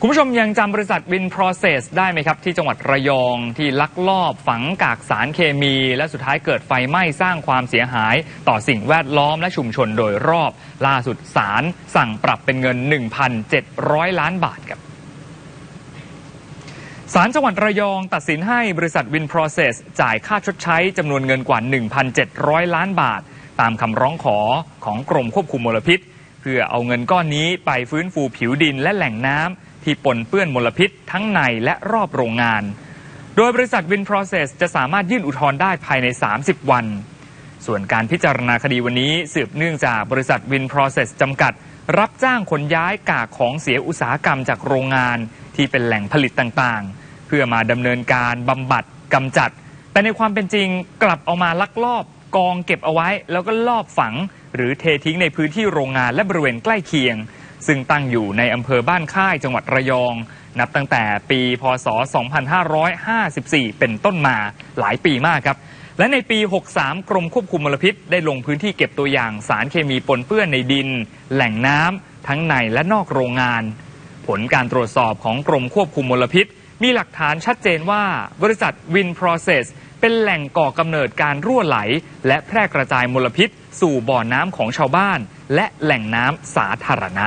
คุณผู้ชมยังจำบริษัทวิน Process ได้ไหมครับ ที่จังหวัดระยองที่ลักลอบฝังกากสารเคมี และสุดท้ายเกิดไฟไหม้สร้างความเสียหาย ต่อสิ่งแวดล้อมและชุมชนโดยรอบ ล่าสุดศาลสั่งปรับเป็นเงิน 1,700 ล้านบาทครับศาลจังหวัดระยองตัดสินให้บริษัทวิน Process จ่ายค่าชดใช้จำนวนเงินกว่า 1,700 ล้านบาท ตามคำร้องขอของกรมควบคุมมลพิษ เพื่อเอาเงินก้อนนี้ไปฟื้นฟูผิวดินและแหล่งน้ำ ที่ปนเปื้อนมลพิษทั้งในและรอบโรงงาน โดยบริษัทวิน Process จะสามารถยื่นอุทธรณ์ได้ภายใน 30 วัน ส่วนการพิจารณาคดีวันนี้สืบเนื่องจากบริษัทวิน Process จำกัด รับจ้างขนย้ายกากของเสียอุตสาหกรรมจากโรงงาน ที่เป็นแหล่งผลิตต่างๆ เพื่อมาดำเนินการบำบัดกำจัด แต่ในความเป็นจริงกลับเอามาลักลอบกองเก็บเอาไว้ แล้วก็ลอบฝัง หรือเททิ้งในพื้นที่โรงงานและบริเวณใกล้เคียง ซึ่งตั้งอยู่ในอำเภอบ้านค่ายจังหวัดระยอง นับตั้งแต่ปีพศ 2554 เป็นต้นมาหลายปีมากครับ และในปี 63 กรมควบคุมมลพิษ ได้ลงพื้นที่เก็บตัวอย่างสารเคมีปนเปื้อนในดิน แหล่งน้ำทั้งในและนอกโรงงาน ผลการตรวจสอบของกรมควบคุมมลพิษ มีหลักฐานชัดเจนว่าบริษัทวิน Process เป็นแหล่งก่อกำเนิดการรั่วไหล และแพร่กระจายมลพิษ สู่บ่อน้ำของชาวบ้าน และแหล่งน้ำสาธารณะ